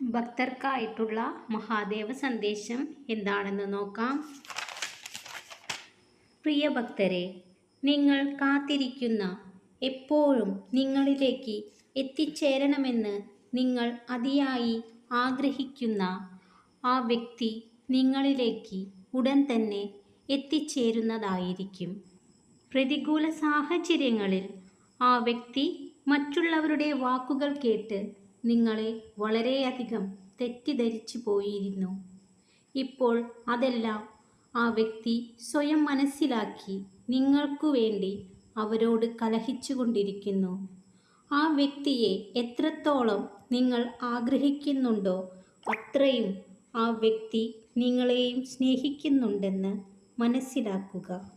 ഭക്തർക്കായിട്ടുള്ള മഹാദേവ സന്ദേശം എന്താണെന്ന് നോക്കാം. പ്രിയ ഭക്തരെ നിങ്ങൾ കാത്തിരിക്കുന്ന എപ്പോഴും നിങ്ങളിലേക്ക് എത്തിച്ചേരണമെന്ന് നിങ്ങൾ അതിയായി ആഗ്രഹിക്കുന്ന ആ വ്യക്തി നിങ്ങളിലേക്ക് ഉടൻ തന്നെ എത്തിച്ചേരുന്നതായിരിക്കും. പ്രതികൂല സാഹചര്യങ്ങളിൽ ആ വ്യക്തി മറ്റുള്ളവരുടെ വാക്കുകൾ കേട്ട് നിങ്ങളെ വളരെയധികം തെറ്റിദ്ധരിച്ചു പോയിരുന്നു. ഇപ്പോൾ അതെല്ലാം ആ വ്യക്തി സ്വയം മനസ്സിലാക്കി നിങ്ങൾക്കു വേണ്ടി അവരോട് കലഹിച്ചുകൊണ്ടിരിക്കുന്നു. ആ വ്യക്തിയെ എത്രത്തോളം നിങ്ങൾ ആഗ്രഹിക്കുന്നുണ്ടോ അത്രയും ആ വ്യക്തി നിങ്ങളെയും സ്നേഹിക്കുന്നുണ്ടെന്ന് മനസ്സിലാക്കുക.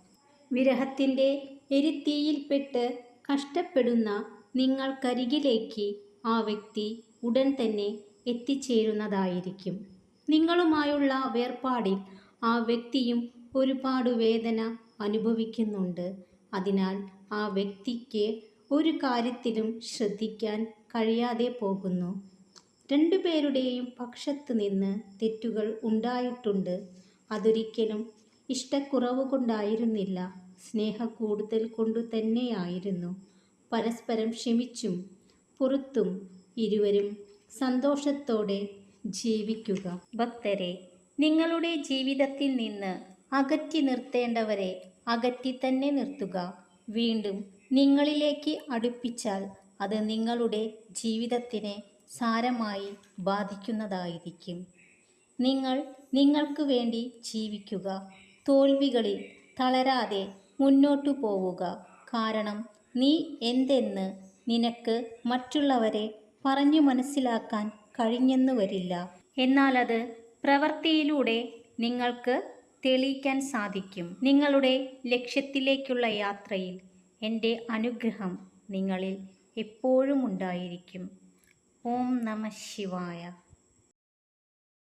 വിരഹത്തിന്റെ എരിത്തീയിൽപ്പെട്ട് കഷ്ടപ്പെടുന്ന നിങ്ങൾക്കരികിലേക്ക് ആ വ്യക്തി ഉടൻ തന്നെ എത്തിച്ചേരുന്നതായിരിക്കും. നിങ്ങളുമായുള്ള വേർപാടിൽ ആ വ്യക്തിയും ഒരുപാട് വേദന അനുഭവിക്കുന്നുണ്ട്. അതിനാൽ ആ വ്യക്തിക്ക് ഒരു കാര്യത്തിലും ശ്രദ്ധിക്കാൻ കഴിയാതെ പോകുന്നു. രണ്ടുപേരുടെയും പക്ഷത്ത് നിന്ന് തെറ്റുകൾ ഉണ്ടായിട്ടുണ്ട്. അതൊരിക്കലും ഇഷ്ടക്കുറവ് കൊണ്ടായിരുന്നില്ല. സ്നേഹ കൂടുതൽ കൊണ്ടു തന്നെയായിരുന്നു. പരസ്പരം ക്ഷമിച്ചും പുറത്തും ഇരുവരും സന്തോഷത്തോടെ ജീവിക്കുക. ഭക്തരെ നിങ്ങളുടെ ജീവിതത്തിൽ നിന്ന് അകറ്റി നിർത്തേണ്ടവരെ അകറ്റി തന്നെ നിർത്തുക. വീണ്ടും നിങ്ങളിലേക്ക് അടുപ്പിച്ചാൽ അത് നിങ്ങളുടെ ജീവിതത്തിനെ സാരമായി ബാധിക്കുന്നതായിരിക്കും. നിങ്ങൾ നിങ്ങൾക്ക് വേണ്ടി ജീവിക്കുക. തോൽവികളിൽ തളരാതെ മുന്നോട്ടു പോവുക. കാരണം നീ എന്തെന്ന് നിനക്ക് മറ്റുള്ളവരെ പറഞ്ഞു മനസ്സിലാക്കാൻ കഴിഞ്ഞെന്നു വരില്ല. എന്നാൽ അത് പ്രവൃത്തിയിലൂടെ നിങ്ങൾക്ക് തെളിയിക്കാൻ സാധിക്കും. നിങ്ങളുടെ ലക്ഷ്യത്തിലേക്കുള്ള യാത്രയിൽ എന്റെ അനുഗ്രഹം നിങ്ങളിൽ എപ്പോഴും ഉണ്ടായിരിക്കും. ഓം നമ ശിവായ.